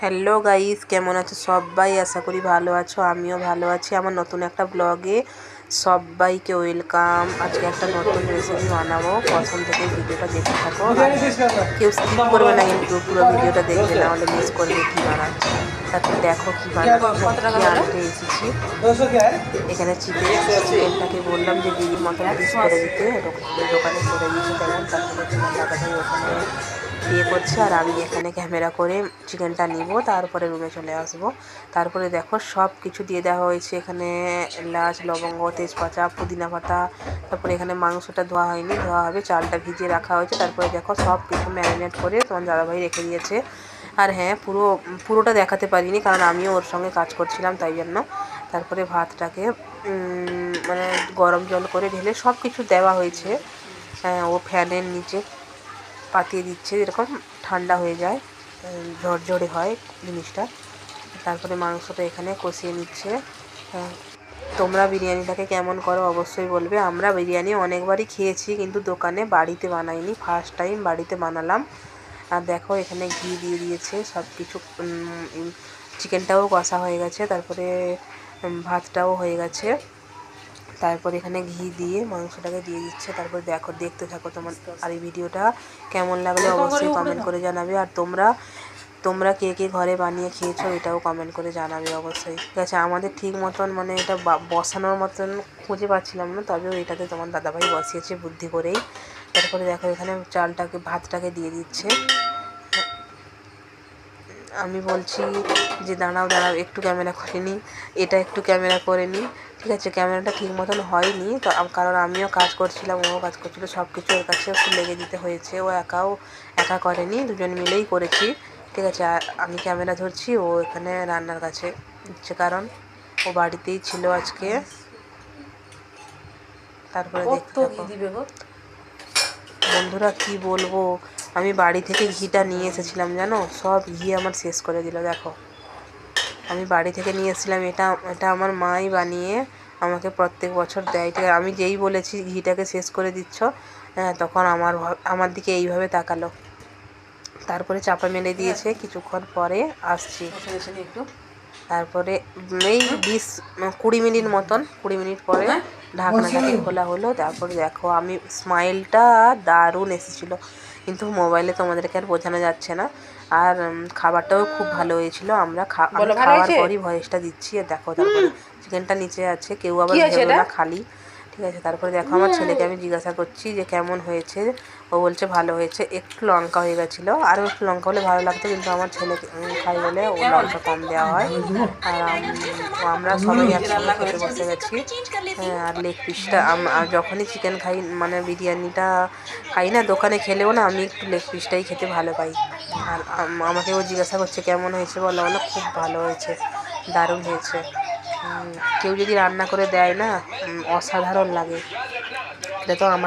Hello guys কেমন আছো সবাই? আশা করি ভালো আছো আমিও ভালো আছি। আমার নতুন একটা ব্লগে সবাইকে ওয়েলকাম। আজকে একটা নতুন রেসিপি বানাবো। প্রথম থেকে ভিডিওটা দেখতে থাকো। কেউ স্কিপ করবে না কিন্তু পুরো ভিডিওটা দেখবে না হলে মিস করবে কী বানাচ্ছি। তারপর দেখো কী বানাচ্ছি। আনতে এসেছি। এখানে চিকেন চিকেনটাকে বললাম যে দিদির মতো পিস করে দিতে। দোকানে করে দিয়েছে তেমন তারপরে তোমার দাদাভাই ওখানে ইয়ে করছে আর আমি এখানে ক্যামেরা করে চিকেনটা নিব তারপরে রুমে চলে আসব। তারপরে দেখো সব কিছু দিয়ে দেওয়া হয়েছে এখানে এলাচ লবঙ্গ তেজপাতা পুদিনা পাতা তারপরে এখানে মাংসটা ধোয়া হয়নি ধোয়া হবে চালটা ভিজিয়ে রাখা হয়েছে তারপরে দেখো সব কিছু ম্যারিনেট করে তোমার দাদাভাই রেখে দিয়েছে। আর হ্যাঁ পুরো পুরোটা দেখাতে পারিনি কারণ আমিও ওর সঙ্গে কাজ করছিলাম তাই জন্য। তারপরে ভাতটাকে মানে গরম জল করে ঢেলে সব কিছু দেওয়া হয়েছে। হ্যাঁ, ও ফ্যানের নিচে পাতিয়ে দিচ্ছে এরকম ঠান্ডা হয়ে যায় ঝরঝরে হয় জিনিসটা। তারপরে মাংসটা এখানে কষিয়ে নিচ্ছে। হ্যাঁ, তোমরা বিরিয়ানিটাকে কেমন করো অবশ্যই বলবে। আমরা বিরিয়ানি অনেকবারই খেয়েছি কিন্তু দোকানে বাড়িতে বানাইনি। ফার্স্ট টাইম বাড়িতে বানালাম। আর দেখো এখানে ঘি দিয়ে দিয়েছে সব কিছু চিকেনটাও কষা হয়ে গেছে। তারপরে ভাতটাও হয়ে গেছে। তারপর এখানে ঘি দিয়ে মাংসটাকে দিয়ে দিচ্ছে। তারপর দেখো দেখতে থাকো তোমার আর এই ভিডিওটা কেমন লাগলে অবশ্যই কমেন্ট করে জানাবে। আর তোমরা তোমরা কে কে ঘরে বানিয়ে খেয়েছো এটাও কমেন্ট করে জানাবে অবশ্যই। ঠিক আছে আমাদের ঠিক মতন মানে এটা বসানোর মতন খুঁজে পাচ্ছিলাম না তবেও এটাতে তোমার দাদাভাই বসিয়েছে বুদ্ধি করেই। তারপরে দেখো এখানে চালটাকে ভাতটাকে দিয়ে দিচ্ছে। আমি বলছি যে দাঁড়াও দাঁড়াও একটু ক্যামেরা করে নিই এটা একটু ক্যামেরা করে নিই ঠিক আছে ক্যামেরাটা ঠিক মতন হয়নি। তো কারণ আমিও কাজ করছিলাম ও কাজ করছিল সব কিছু ওর কাছে একটু লেগে দিতে হয়েছে। ও একাও একা করেনি দুজন মিলেই করেছি। ঠিক আছে আমি ক্যামেরা ধরছি ও এখানে রান্নার কাছে হচ্ছে কারণ ও বাড়িতেই ছিল আজকে। তারপরে দেখতে বন্ধুরা কি বলব? আমি বাড়ি থেকে ঘিটা নিয়ে এসেছিলাম জানো? সব ঘি আমার শেষ করে দিল দেখো। আমি বাড়ি থেকে নিয়ে এসেছিলাম এটা এটা আমার মাই বানিয়ে আমাকে প্রত্যেক বছর দেয়। ঠিক আমি যেই বলেছি, ঘিটাকে শেষ করে দিচ্ছ হ্যাঁ তখন আমার আমার দিকে এইভাবে তাকালো। তারপরে চাপা মেলে দিয়েছে, কিছুক্ষণ পরে আসছি। একটু তারপরে এই বিশ কুড়ি মিনিট মতন কুড়ি মিনিট পরে ঢাকনাটাকে খোলা হলো। তারপর দেখো আমি স্মাইলটা দারুণ এসেছিল। কিন্তু মোবাইলে তোমাদেরকে আর বোঝানো যাচ্ছে না। আর খাবারটাও খুব ভালো হয়েছিল। আমরা খাওয়ার পরই ভয়েসটা দিচ্ছি। আর দেখো তারপরে চিকেনটা নিচে আছে। কেউ আবার না খালি। ঠিক আছে তারপরে দেখো আমার ছেলেকে আমি জিজ্ঞাসা করছি যে কেমন হয়েছে? ও বলছে ভালো হয়েছে একটু লঙ্কা হয়ে গেছিল। আরও একটু লঙ্কা হলে ভালো লাগতো কিন্তু আমার ছেলে খাই বলে ও লঙ্কা কম দেওয়া হয়। আর আমরা সবাই একসঙ্গে খেতে বসে গেছি। হ্যাঁ আর লেগ পিসটা যখনই চিকেন খাই মানে বিরিয়ানিটা খাই না দোকানে খেলেও না আমি একটু লেগ পিসটাই খেতে ভালো পাই। আর আমাকে ও জিজ্ঞাসা করছে কেমন হয়েছে? বলো বলো খুব ভালো হয়েছে দারুণ হয়েছে। কেউ যদি রান্না করে দেয় না অসাধারণ লাগে। এটা তো আমার